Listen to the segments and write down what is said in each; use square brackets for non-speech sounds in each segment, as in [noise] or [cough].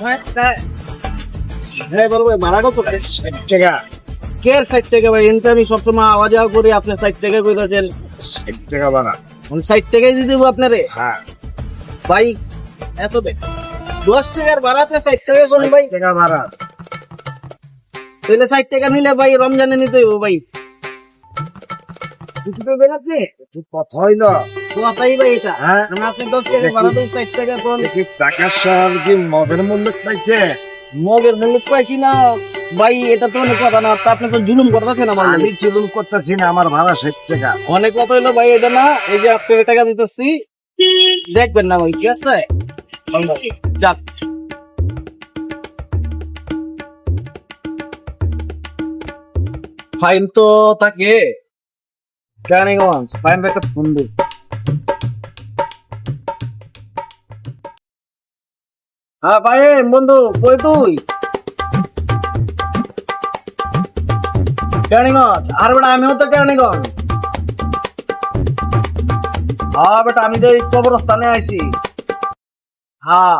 হ্যাঁ বড় ভাড়া কত ষাট টাকা। কে ষাট টাকা ভাই? এনতে আমি সবসময় আওয়াজ আওয়া করি আপনি ষাট টাকা কইতাছেন ষাট টাকা ভাড়া মানে ষাট টাকাই দিয়ে দেবো আপনারে। হ্যাঁ। ভাই এত বে দশ টাকার ষাট টাকা ভাই। টাকা ভাড়া। তাহলে ষাট টাকা নিলে ভাই রমজানে নিতে হইব ভাই। কিছু দেবেন আপনি? কথা হইল কথাই ভাই এটা। হ্যাঁ? মানে আপনি দশ টাকা ভাড়া দেন ষাট টাকা কোন টাকা শহর কি মগের মূল্য পাইছে। মগের মূল্য পাইছি না। ভাই এটা তো অনেক কথা না আপনি তো জুলুম করতেছেন আমার আমি করতেছি না আমার ভাড়া ষাট টাকা। অনেক কথা হইল ভাই এটা না এই যে আপনার টাকা দিতেছি। দেখবেন না ভাই ঠিক আছে? যাক। ফাইন তো ক্যানিগঞ্জ ফাইন একটা বন্ধু। হ্যাঁ ভাই বন্ধু, কই তুই? কেরানীগঞ্জ? আর বেটা, আমিও তো কেরানীগঞ্জ। হ্যাঁ বেটা, আমি তো এই কবরস্থানে আইছি। হ্যাঁ।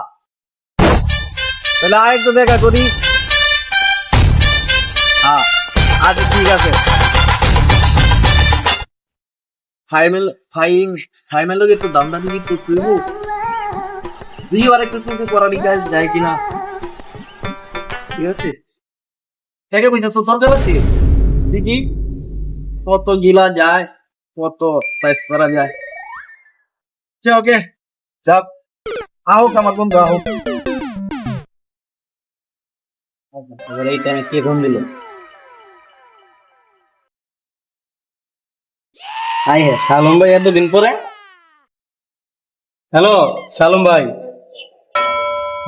তাহলে আয় একটু দেখা করি। হ্যাঁ আচ্ছা ঠিক আছে। ফাইমেল ফাইম ফাইমেল একটু দাম দাম একটু তুইব একটু টুকু ঠিক আছে? তো কত গিলা যায়, কত সাইজ করা যায়। ওকে। আমার বন্ধু এই টাইমে কে ঘুম দিল? আই হ্যাঁ শালম ভাই এতদিন পরে। হ্যালো, শালম ভাই।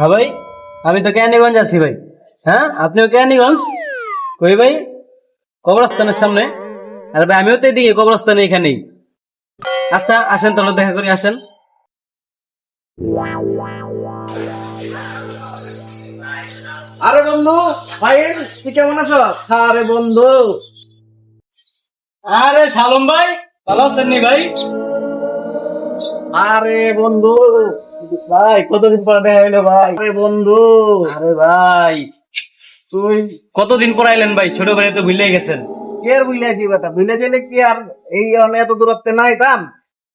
হ্যাঁ ভাই আমি তো ক্যানিগঞ্জ আছি ভাই। হ্যাঁ আপনিও ক্যানিগঞ্জ কই ভাই? কবরস্থানের সামনে। আর ভাই আমিও তো এদিকে কবরস্থানে এখানেই। আচ্ছা আসেন তাহলে দেখা করি আসেন। আরে বন্ধু ভাই তুই কেমন আছো? আরে বন্ধু। আরে শালম ভাই ভালো আছেন নি ভাই? আরে বন্ধু ভাই কতদিন পরে দেখা হইল ভাই? আরে বন্ধু। আরে ভাই তুই? কতদিন পর আইলেন ভাই? তো ভুলে গেছেন। কে আর বুঝলে আছি বেটা বুঝলে গেলে কি আর এই এত দূরত্বে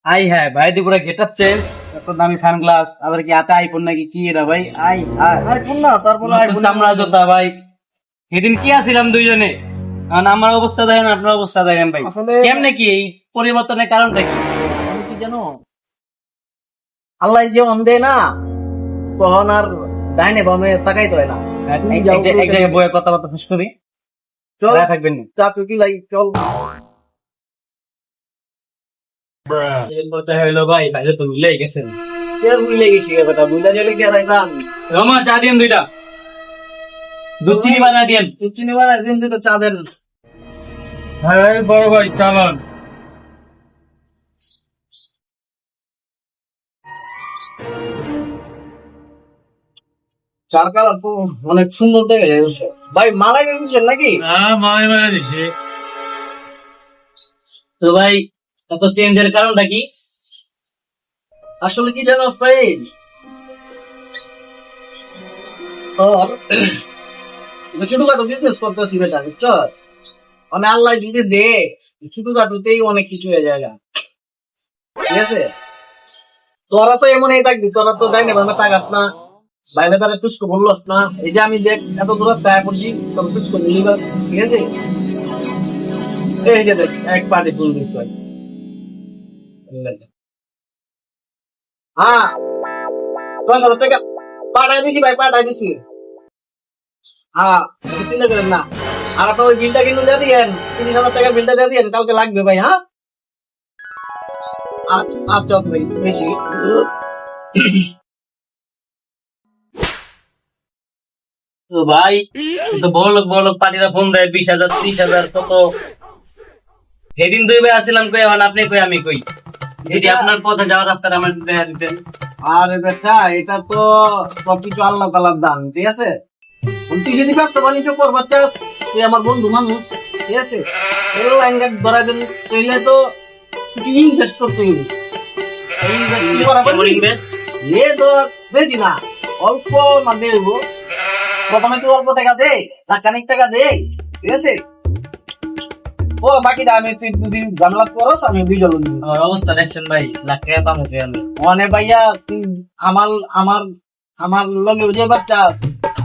আই হ্যাঁ ভাই দুপুরে গেট আপ চেঞ্জ এত দামি সানগ্লাস আবার কি হাতে আইফোন নাকি কি এরা ভাই? আই হায় আইফোন না তারপরে আইফোন চামড়া জোতা ভাই। সেদিন কি আছিলাম দুইজনে? কারণ আমার অবস্থা দেখেন আপনার অবস্থা দেখেন ভাই। কেমনে কি এই পরিবর্তনের কারণটা কি? আমি কি জানো? আল্লাহ যে অন্ধে না তখন আর ডাইনে বামে তাকাই তো না। এক জায়গায় বইয়ের কথাবার্তা শেষ করি? চল থাকবেন চা চুকি লাই চল। হইল ভাই ভাই তো মিলেই গেছেন সে আর বুঝলে গেছি বেটা বুঝলে গেলে কি আর আইতাম রমা চা দিন দুইটা। দুধ চিনি বানা দিন তুই চিনি বানাই দিন দুটো চা দেন। হ্যাঁ বড় ভাই চালান চার কালার তো অনেক সুন্দর দেখা যায় ভাই মালাই দিচ্ছেন নাকি? হ্যাঁ মামে বানা দিছি। তো ভাই এত চেঞ্জের কারণটা কি? আসলে কি জানো ভাই? তোর ছোটখাটো বিজনেস করতেছি বেটা বুঝছস মানে আল্লাহ যদি দে ছোটখাটোতেই অনেক কিছু হয়ে যায় গা। ঠিক আছে? তোরা তো এমন এই থাকবি তোরা তো যাই না ভাবে তাকাস না। ভাইবে তারা টুসকো বললস না এই যে আমি দেখ এত দূর তাই করছি তোর টুসকো বললি বা, ঠিক আছে? এই যে দেখ এক পার্টি ফুল ভাই হ্যাঁ দশ হাজার টাকা পাঠাই দিছি ভাই পাঠাই দিছি। হ্যাঁ চিন্তা করেন না। আর আপনার ওই বিলটা কিন্তু দিয়ে দিয়েন তিরিশ হাজার টাকার বিলটা দিয়ে দিয়েন কালকে লাগবে ভাই হ্যাঁ? আচ্ছা আচ্ছা ভাই বেশি। তো ভাই তো বড় লোক পার্টিরা ফোন দেয় বিশ হাজার ত্রিশ হাজার কত? সেদিন দুই ভাই আসছিলাম কই এখন আপনি কই আমি কই? যদি আপনার পথে যাওয়ার রাস্তাটা আমার দেখা দিতেন। আরে বেটা এটা তো সবকিছু আল্লাহ তালার দান ঠিক আছে? তুই যদি ব্যবসা বাণিজ্য করবার চাস? তুই আমার বন্ধু মানুষ ঠিক আছে? এই লাইন ধরা দিন তাইলে তো কিছু ইনভেস্ট করতে হবে ইনভেস্ট করা ইনভেস্ট এ বেশি না অল্প না দেব প্রথমে তুই অল্প টাকা দে লাখ খানিক টাকা দে ঠিক আছে? ও বাকিটা আমি তুই দুদিন ঝামেলা করস আমি বিজল নিব আমার অবস্থা দেখছেন ভাই লাখ টাকা পাবো যে আমি। মানে ভাইয়া তুই আমার আমার আমার লগে যে বাচ্চাস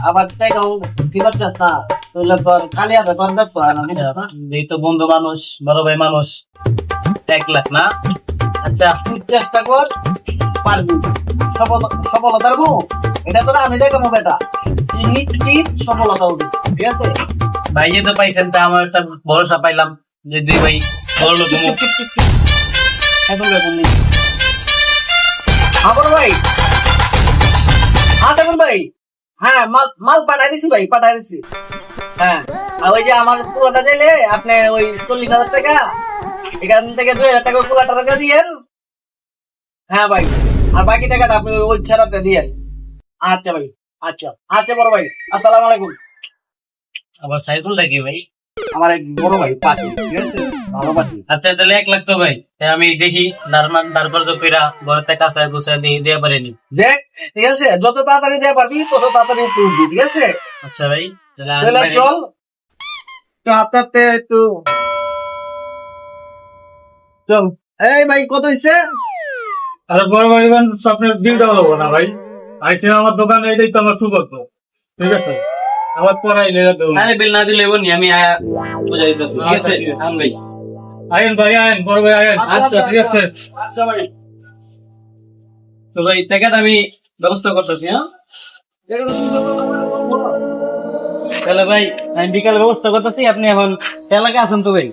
আবার টাকাও দিবার চাস না তাহলে তোর খালি আছে তোর হয় না না? এই তো বন্ধু মানুষ বড় ভাই মানুষ। এক লাখ না? আচ্ছা তুই চেষ্টা কর পারবি। সফল সফলতার গো এটা তোরা আমি দেখাবো বেটা। সফলতা হবে ঠিক আছে? ভাই যে তো পাইছেন তা আমার একটা ভরসা পাইলাম যে দুই ভাই বড় লোক এখন নেই। ভাই। হ্যাঁ ভাই। হ্যাঁ মাল মাল পাঠাই দিছি ভাই পাঠাই দিছি। হ্যাঁ আর ওই যে আমার পুরোটা দিলে আপনি ওই চল্লিশ হাজার টাকা এখান থেকে দুই হাজার টাকা পুরোটা টাকা দিয়েন। হ্যাঁ ভাই। আর বাকি টাকাটা আপনি ওই ছাড়াতে দিয়েন। আচ্ছা ভাই। আচ্ছা আচ্ছা বড় ভাই আসসালামু আলাইকুম। আবার সাইকেলটা কি ভাই? আমার এক বড় ভাই পাখি ঠিক আছে? ভালো পাখি। আচ্ছা তাহলে এক লাখ তো ভাই। আমি দেখি দারমান তারপর তো কইরা ঘরেতে দিয়ে দিয়ে পারিনি। দেখ ঠিক আছে? যত তাড়াতাড়ি দেওয়া পারবি তত তাড়াতাড়ি ঠিক আছে? আচ্ছা ভাই তাহলে চল। একটু হাতে হাতে একটু। চল। এই ভাই কত হইছে? আরে বড় ভাই আপনার বিলটা হলো না ভাই। আইসেন আমার দোকানে এটাই তো আমার ঠিক আছে? আবার পরে আইলে দেবো। আরে বিল না দিলে বনি আমি আয়া বুঝাই দিতেছি। ঠিক আচ্ছা, আছে? ঠিক আছে। ভাই। আইন ভাই আইন বড় ভাই আইন আচ্ছা ঠিক আছে। আচ্ছা ভাই। তো ভাই টাকাটা আমি ব্যবস্থা করতেছি হ্যাঁ? তাহলে ভাই আমি বিকালে ব্যবস্থা করতেছি আপনি এখন এলাকা আছেন তো ভাই?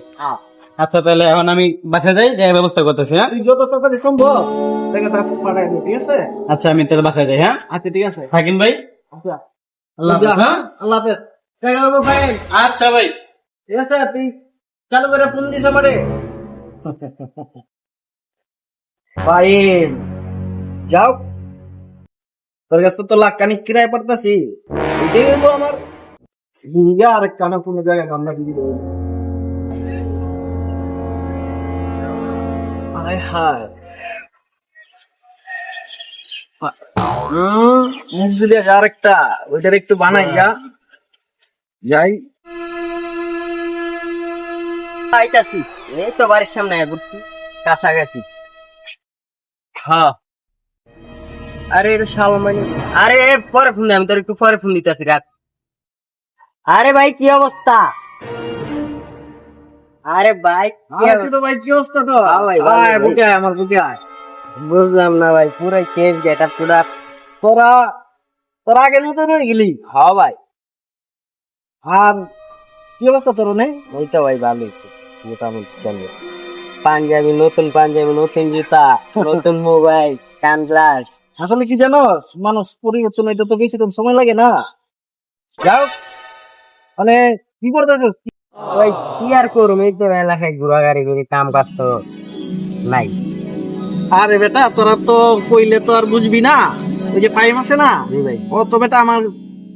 আচ্ছা তাহলে এখন আমি বাসা যাই যাই ব্যবস্থা করতেছি হ্যাঁ? তুই যত তাড়াতাড়ি সম্ভব। টাকাটা পাঠাই ঠিক আছে? আচ্ছা আমি তাহলে বাসায় যাই হ্যাঁ? আচ্ছা ঠিক আছে। থাকিন ভাই? আচ্ছা। আল্লাহ হাফেজ, হ্যাঁ? আল্লাহ হাফেজ। টাকা পাবো ভাই। আচ্ছা ভাই। ঠিক আছে তুই চালু করে ফোন দিস আমারে। [laughs] ভাই যাও। তোর কাছে তো লাখ কানি কিরায় পড়তাছি। এটাই হলো আমার। আর কানা কোনো জায়গায় আমরা বিঘি হায় হায় হুম, মুখ যদি আর একটা ওইটার একটু বানাই যা। যাই। আইতাছি এই তো বাড়ির সামনে আয়া ঘুরছি কাছাকাছি। হ্যাঁ। আরে এটা শালমানি আরে পরে ফোন দে আমি তোর একটু পরে ফোন দিতেছি রাখ। আরে ভাই কি অবস্থা? আরে ভাই কি অবস্থা? ছোট ভাই কি অবস্থা তো হ্যাঁ ভাই, ভাই। বুকে আমার বুকে বুঝলাম না ভাই চেঞ্জ গেট আপ তোরা তোরা আগের মতো রয়ে গেলি? হ ভাই। আর কি অবস্থা তোর এই তো ভাই ভালো মোটামুটি চলে পাঞ্জাবি নতুন পাঞ্জাবি নতুন জুতা [laughs] নতুন মোবাইল সানগ্লাস আসলে কি জানোস মানুষ পরিবর্তন হইতে তো বেশি সময় লাগে না। যাও মানে কি করতেছিস? ওই কি আর করুম? এই তো এলাকায় ঘোরাঘুরি করি কাম কাজ তো নাই। আরে বেটা তোরা তো কইলে তো আর বুঝবি না। ওই যে ফাইম আছে না? জি ভাই। ও তো বেটা আমার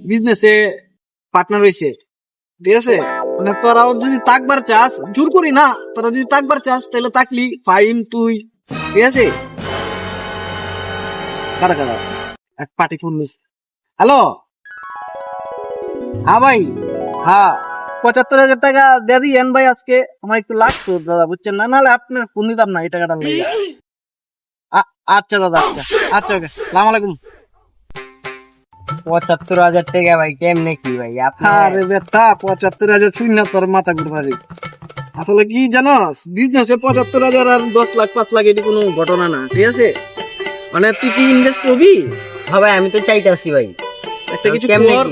বিজনেসে পার্টনার হয়েছে ঠিক আছে? মানে তোরাও যদি তাকবার চাস জোর করি না তোরা যদি তাকবার চাস তাহলে তাকলি। ফাইন তুই ঠিক আছে? কারা কারা এক পার্টি ফোন মিস হ্যালো হ্যাঁ ভাই। হ্যাঁ। পঁচাত্তর হাজার টাকা দিয়ে দিয়েন ভাই আজকে। আমার একটু লাগতো দাদা বুঝছেন না? নাহলে আপনার ফোন দিতাম না এই টাকাটা নিয়ে আচ্ছা দাদা আচ্ছা। আচ্ছা ওকে। সালাম আলাইকুম। পঁচাত্তর হাজার টাকা ভাই কেমনে কি ভাই? আরে বেটা পঁচাত্তর হাজার শূন্য তোর মাথা ঘুরতে আসলে কি জানোস? বিজনেসে পঁচাত্তর হাজার আর দশ লাখ পাঁচ লাখ এটি কোনো ঘটনা না ঠিক আছে? মানে তুই কি ইনভেস্ট করবি? হ্যাঁ ভাই আমি তো চাইতেছি ভাই। একটা কিছু কর?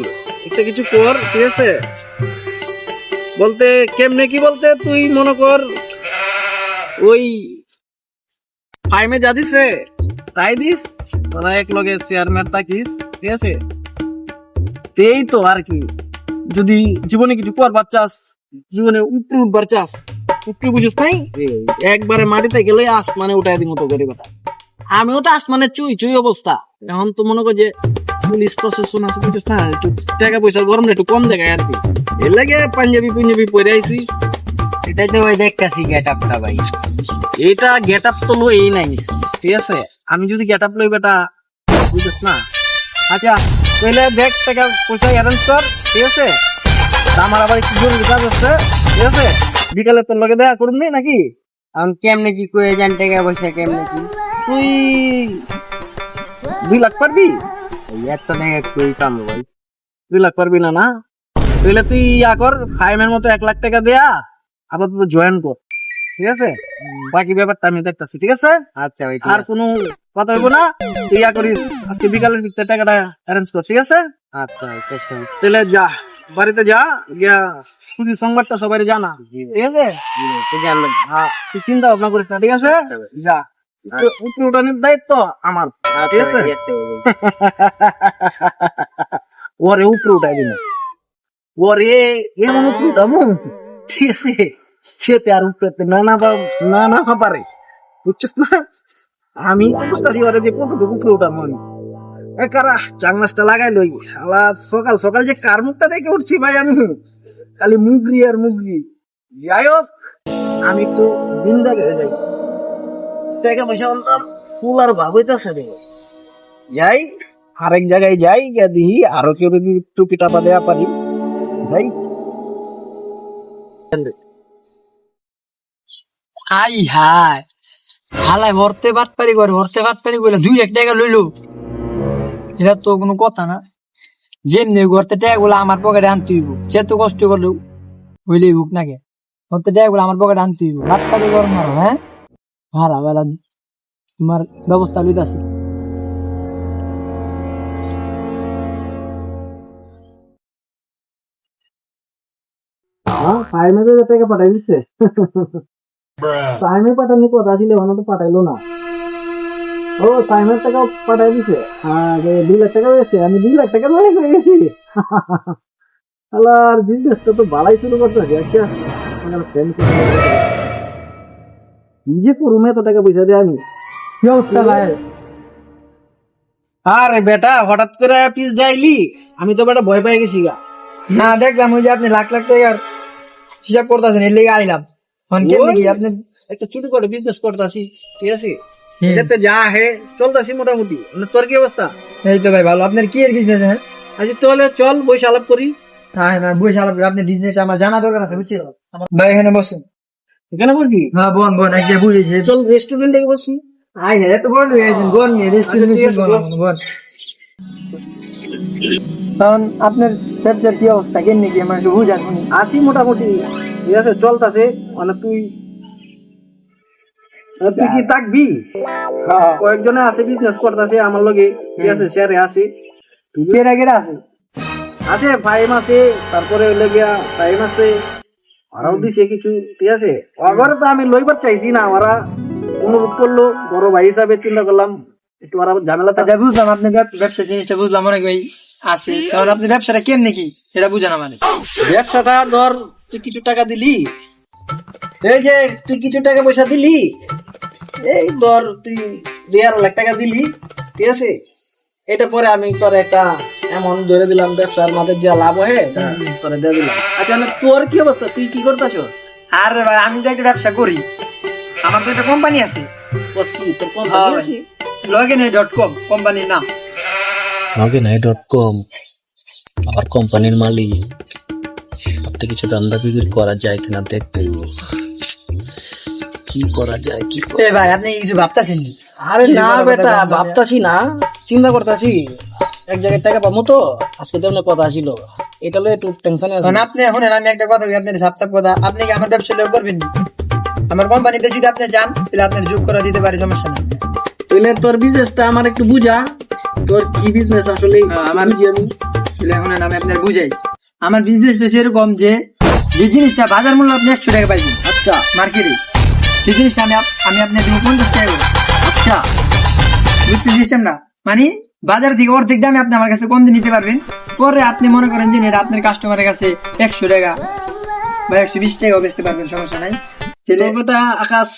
একটা কিছু কর ঠিক আছে? বলতে কেমনে কি বলতে তুই মনে কর ওই ফাইমে যা দিছে তাই দিস তোরা এক লগে শেয়ার মেয়ার থাকিস ঠিক আছে? তো এই তো আর কি যদি জীবনে কিছু করবার চাস জীবনে উপরে উঠবার চাস উপরে বুঝিস নাই? একবারে মাটিতে গেলে আসমানে উঠাই দিন মতো করে কথা। আমিও তো আসমানে চুই চুই অবস্থা। এখন তো মনে কর যে পুলিশ প্রশাসন আছে বুঝিস না একটু টাকা পয়সার গরম একটু কম দেখায় আর কি এর লাগে পাঞ্জাবি পাঞ্জাবি পরে আইছি এটাই তো ভাই দেখতেছি গেট আপটা ভাই। এটা গেট আপ তো লই নাই। ঠিক আছে আমি যদি গেট আপ লই বেটা বুঝিস না? আচ্ছা তাহলে দেখ টাকা পয়সা অ্যারেঞ্জ কর ঠিক আছে? আমার আবার একটু জরুরি কাজ আছে ঠিক আছে? বিকালে তোর লগে দেখা করুন নাকি? আমি কেমনে কি করে জান টাকা পয়সা কেমনে কি? তুই দুই লাখ পারবি ভাই দুই লাখ পারবি না না? তাহলে তুই ইয়া কর ফাইমের মতো এক লাখ টাকা দেয়া আপাতত জয়েন কর ঠিক আছে? বাকি ব্যাপারটা আমি দেখতেছি ঠিক আছে? আচ্ছা ভাই আর কোনো কথা হইব না তুই ইয়া করিস আজকে বিকালের ভিতরে টাকাটা অ্যারেঞ্জ কর ঠিক আছে? আচ্ছা চেষ্টা। তাহলে যা বাড়িতে যা গিয়া খুশি সংবাদটা সবাই জানা ঠিক আছে? হ্যাঁ তুই চিন্তা ভাবনা করিস না ঠিক আছে? আচ্ছা যা। উঠানের দায়িত্ব আমার। ঠিক আচ্ছা আছে? ঠিক আছে। [laughs] ওরে উপরে উঠাই দিন ওরে এমন উপরে উঠাবো? ঠিক আছে। সেতে আর উপরে না না না না পারে বুঝছিস না? আমি তো বুঝতেছি ওরে যে কতটুকু উপরে উঠাবো আমি। কারা চাংলাসটা লাগাই লই। আলা সকাল সকাল যে কার মুখটা দেখে উঠছি ভাই আমি? খালি মুগরি আর মুগরি। যাই হোক আমি একটু বিন্দা হয়ে যাই। টাকা ফুল আর ভাব হইতেছে যাই, আরেক জায়গায় যাই, গিয়া দিই আরও কেউ যদি টুপি টাপা দেয়া পারি। যাই। আই হাই। হালাই ভরতে বাটপারি করে ভরতে করে দুই লাখ টাকা লইলো। এটা তো কোনো কথা না। যেমনি ঘরতে টাকা গুলো আমার পকেটে আনতে হইব। সে তো কষ্ট করলেও হইলেই বুক নাকি? ঘরতে টাকা গুলো আমার পকেটে আনতে হইব। বাটপারি কর মারো হ্যাঁ? হারা বেলা তোমার ব্যবস্থা তো টাকা পাঠাই দিচ্ছে টাইমে পাঠানি কথা ছিল ওখানে তো পাঠাইলো না। ও হ্যাঁ দুই লাখ টাকা আমি দুই লাখ টাকা হয়ে তো শুরু করতেছে আচ্ছা নিজে করুম এত টাকা পয়সা দিয়ে আমি কি অবস্থা ভাই আরে বেটা হঠাৎ করে পিস যাইলি আমি তো বেটা ভয় পেয়ে গেছি গা। না দেখলাম ওই যে আপনি লাখ লাখ টাকার হিসাব করতেছেন এর লেগে আইলাম। ফোন কেমনি কি আপনি একটা ছোট করে বিজনেস করতেছি ঠিক আছে? হুম। এটাতে যা হে চলতেছি মোটামুটি। মানে তোর কি অবস্থা? এই তো ভাই ভালো। আপনার কি এর বিজনেস হ্যাঁ আজ তাহলে চল বসে আলাপ করি। হ্যাঁ না বসে আলাপ করে আপনি বিজনেস আমার জানা দরকার আছে বুঝছি ভাই এখানে বসুন। এখানে বলবি হ্যাঁ বোন বোন এক জায়গায় বুঝেছি। চল রেস্টুরেন্টে বসি। আই হ্যাঁ তো বল বোন নিয়ে রেস্টুরেন্ট বোন বোন। আপনার ব্যবসার কি অবস্থা? কেমনি কি? আমার একটু বুঝান শুনি। আছি মোটামুটি ঠিক আছে চলতেছে। মানে তুই মানে তুই কি থাকবি? কয়েকজনে আছে বিজনেস করতেছে আমার লগে ঠিক আছে শেয়ারে আছে। কেরা কেরা আছে। আছে ফাইম আছে তারপরে হইলে গিয়া টাইম আছে। আরও দিছে কিছু ঠিক আছে? আগরে তো আমি লইবার চাইছি না ওরা অনুরোধ করল বড় ভাই হিসাবে চিন্তা করলাম একটু আর ঝামেলা থাকে। আচ্ছা বুঝলাম আপনি ব্যবসা জিনিসটা বুঝলাম অনেক ভাই আছে। তখন আপনি ব্যবসাটা কেমনি কি? এটা বুঝান আমার। ব্যবসাটা ধর তুই কিছু টাকা দিলি। এই যে তুই কিছু টাকা পয়সা দিলি। এই ধর তুই দেড় লাখ টাকা দিলি ঠিক আছে? এটা পরে আমি তোর একটা এমন ধরে দিলাম ব্যবসার মাঝে যা লাভ হয় তোরে দিয়ে দিলাম। আচ্ছা না তোর কি অবস্থা? তুই কি করতেছ? আর ভাই আমি তো একটা ব্যবসা করি। আমার তো একটা কোম্পানি আছে। হ্যাঁ লগিন ডট কম কোম্পানির নাম। নগেনাই ডট কম আমার কোম্পানির মালিক। আপনি কিছু দান্দা বিক্রি করা যায় কিনা দেখতে কি করা যায় কি ভাই আপনি কিছু ভাবতেছেন আরে না বেটা ভাবতাছি না। চিন্তা করতাছি এক জায়গায় টাকা পাবো তো আজকে তেমন কথা ছিল এটা লয়ে একটু টেনশনে আছে। আপনি শুনেন আমি একটা কথা কই আপনার সাপ সাপ কথা। আপনি কি আমার ব্যবসা লোক করবেন নি? আমার কোম্পানিতে যদি আপনি যান তাহলে আপনার যোগ করে দিতে পারে সমস্যা নেই। তাহলে তোর বিজনেসটা আমার একটু বুঝা। তোর কি বিজনেস আসলে আমার- বুঝি আমি? তাহলে শুনেন আমি আপনার বুঝাই। আমার বিজনেসটা সেরকম যে যে জিনিসটা বাজার মূল্য আপনি একশো টাকা পাইছেন। আচ্ছা। মার্কেটে। সেই জিনিসটা আমি আমি আপনার দিব পঞ্চাশ টাকা আচ্ছা। বুঝছেন সিস্টেমটা মানে বাজার থেকে অর্ধেক দামে আপনি আমার কাছে কম দিয়ে নিতে পারবেন? পরে আপনি মনে করেন যে এটা আপনার কাস্টমারের কাছে একশো টাকা বা একশো বিশ টাকাও বেচতে পারবেন সমস্যা নাই। তোর আকাশ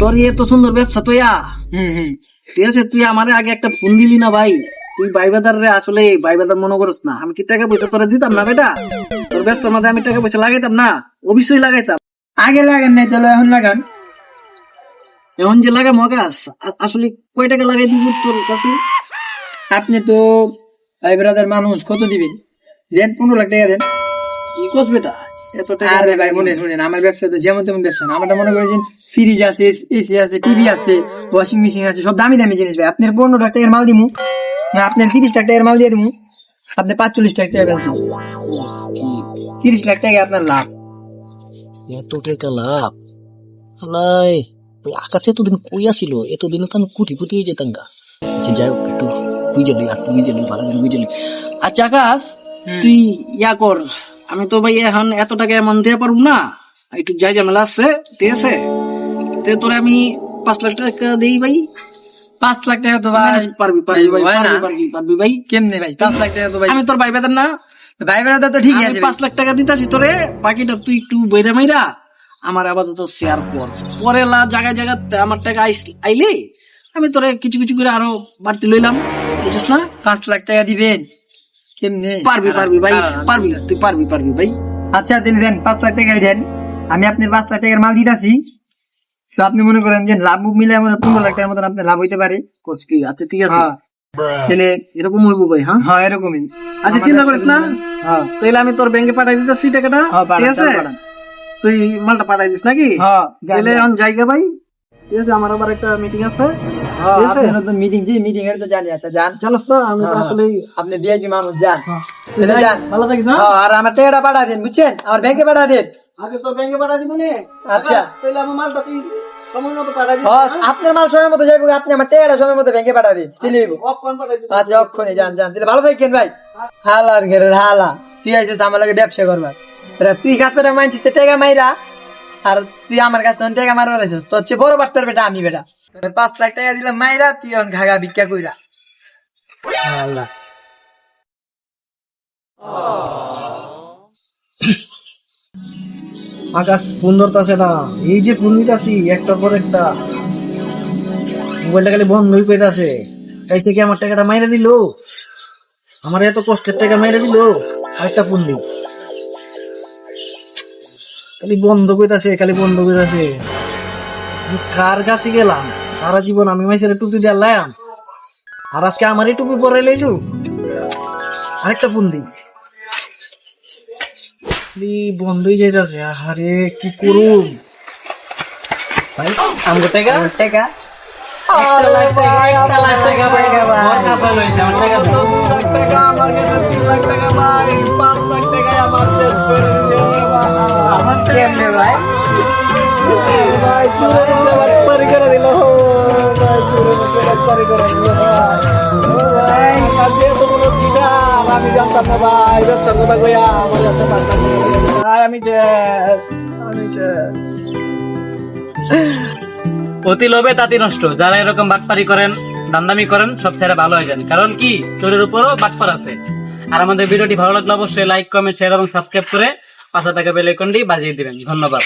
তোর এত সুন্দর ব্যবসা তো ইয়া হুম হুম। ঠিক আছে তুই আমার আগে একটা ফোন দিলি না ভাই। তুই বাইবাদার রে আসলে বাইবাদার মনে করিস না। আমি কি টাকা পয়সা তোরা দিতাম না বেটা? তোর ব্যবসার মধ্যে আমি টাকা পয়সা লাগাইতাম না অবশ্যই লাগাইতাম। আগে লাগান নাই তাহলে এখন লাগান। এখন যে লাগাম আকাশ আসলে কয় টাকা লাগাই দিব তোর কাছে? আপনি তো ভাই ব্রাদার মানুষ কত দিবেন? দেন পনেরো লাখ টাকা দেন। কি করছ বেটা? এত টাকা আরে ভাই শুনেন শুনেন আমার ব্যবসা তো যেমন তেমন ব্যবসা না। আমারটা মনে করেন ফ্রিজ আছে এসি আছে টিভি আছে ওয়াশিং মেশিন আছে সব দামি দামি জিনিস ভাই। আপনার পনেরো লাখ টাকার মাল দিমু না আপনার তিরিশ লাখ টাকার মাল দিয়ে দিমু আপনি পাঁচচল্লিশ লাখ টাকা বেচবেন। তিরিশ লাখ টাকা আপনার লাভ। এত টাকা লাভ? আলাই ওই আকাশে এতদিন কই আসিল? এতদিনে তো আমি কুটি পুটি যেতাম গা। আচ্ছা যাই হোক একটু বুঝলি আর বুঝলি ভালো করে বুঝলি আচ্ছা আকাশ তুই ইয়া কর আমি তো ভাই এখন এত টাকা এমন দিয়ে পারব না। একটু যাই ঝামেলা আছে ঠিক আছে? তে তোরে আমি পাঁচ লাখ টাকা দিই ভাই। পাঁচ লাখ টাকা তো ভাই পারবি পারবি ভাই। পারবি পারবি ভাই। কেমনে ভাই পাঁচ লাখ টাকা তো ভাই। আমি তোর ভাই বেতন না। ভাই ব্রাদার তো আমি আছে পাঁচ লাখ টাকা দিতাছি তোরে বাকিটা তুই একটু বইরা মাইরা। আমার আপাতত শেয়ার কর। পরে লা জায়গায় জায়গায় আমার টাকা আইলে আমি তোরে কিছু কিছু করে আরও বাড়তি লইলাম। বুঝছিস না? পাঁচ লাখ টাকা দিবেন। কেমনে? পারবি পারবি ভাই পারবি তুই পারবি পারবি ভাই। আচ্ছা তিনি দেন পাঁচ লাখ টাকাই দেন। আমি আপনার পাঁচ লাখ টাকার মাল দিতেছি। তো আপনি মনে করেন যে লাভ মিলে মনে পনেরো লাখ টাকার মতন আপনার লাভ হইতে পারে। কোচ কি? আচ্ছা ঠিক আছে। হ্যাঁ। তাহলে এরকম হইব ভাই হ্যাঁ? হ্যাঁ এরকমই। আচ্ছা চিন্তা করিস না? হ্যাঁ। তাইলে আমি তোর ব্যাংকে পাঠাই দিতেছি টাকাটা। হ্যাঁ, ঠিক আছে। তুই মালটা পাঠাই দিস নাকি? হ্যাঁ তাহলে এখন জায়গা ভাই। ঠিক আছে আমার আবার একটা মিটিং আছে। আপনার মিটিং যে মিটিং এর তো জানি আচ্ছা যান। জানোস তো আমি হ্যাঁ। আসলে আপনি বিআইপি মানুষ যান। যান। ভালো থাকিস হ্যাঁ? হ্যাঁ, আর আমার টাকাটা পাঠা দিন বুঝছেন? আমার ব্যাংকে পাঠা দিন। আগে তোর ব্যাংকে পাঠাই দিব নে। আচ্ছা। তাহলে আমার মালটা তুই হ্যাঁ, আপনার মাল সময় মতো যাইব আপনি আমার সময় মতো ব্যাংকে পাঠা দিন। দিলে দিস আচ্ছা অক্ষণে যান যান। তাহলে ভালো থাকেন ভাই। হালার ঘেরের হালা। তুই আছিস আমার লাগে ব্যবসা করবার। তুই গাছ পেটা মানছিস তো টাকা মাইরা। আর তুই আমার কাছে তখন টাকা মারবার আছিস তোর চেয়ে বড় বাট্টার বেটা আমি বেটা। পাঁচ লাখ টাকা দিলাম মাইরা, তুই এখন ঘাগা ভিক্ষা কইরা। আল্লাহ। আকাশ তো সেটা এই যে ফোন নিতেছি একটার পর একটা। মোবাইলটা খালি বন্ধই কইতাছে কাইছে কি আমার টাকাটা মাইরে দিল? আমার এত কষ্টের টাকা মাইরে দিল? আরেকটা দিই খালি বন্ধ কইতাছে খালি বন্ধ কইতাছে। কার কাছে গেলাম? সারা জীবন আমি মাইসের টুপি দিয়ে লাইম আর আজকে আমারই টুপি পরে লাইলু? আরেকটা ফোন দিই। বন্ধই যাইতাছে আরে কি করুম? ভাই আমগো টাকা? টাকা। ভাই আমার কাছে তিন লাখ টাকা ভাই। পাঁচ লাখ টাকা আমার শেষ করে কেমনে ভাই? ভাই চুরে বাটপারি করে দিল। ভাই চুরে বাটপারি করে দিল। ভাই কাজে তো কোনো চিটা আমি জানতাম না ভাই ব্যবসার কথা কইয়া আমার কাছে পাঁচলাখ ভাই আমি যে আমি যে। অতি লোভে তাঁতি নষ্ট। যারা এরকম বাটপারি করেন দান্দামি করেন সব ছেড়ে ভালো হয়ে যান। কারণ কি? চোরের উপরও বাটপার আছে। আর আমাদের ভিডিওটি ভালো লাগলে অবশ্যই লাইক কমেন্ট শেয়ার এবং সাবস্ক্রাইব করে পাশে টাকা বেল আইকনটি বাজিয়ে দিবেন। ধন্যবাদ।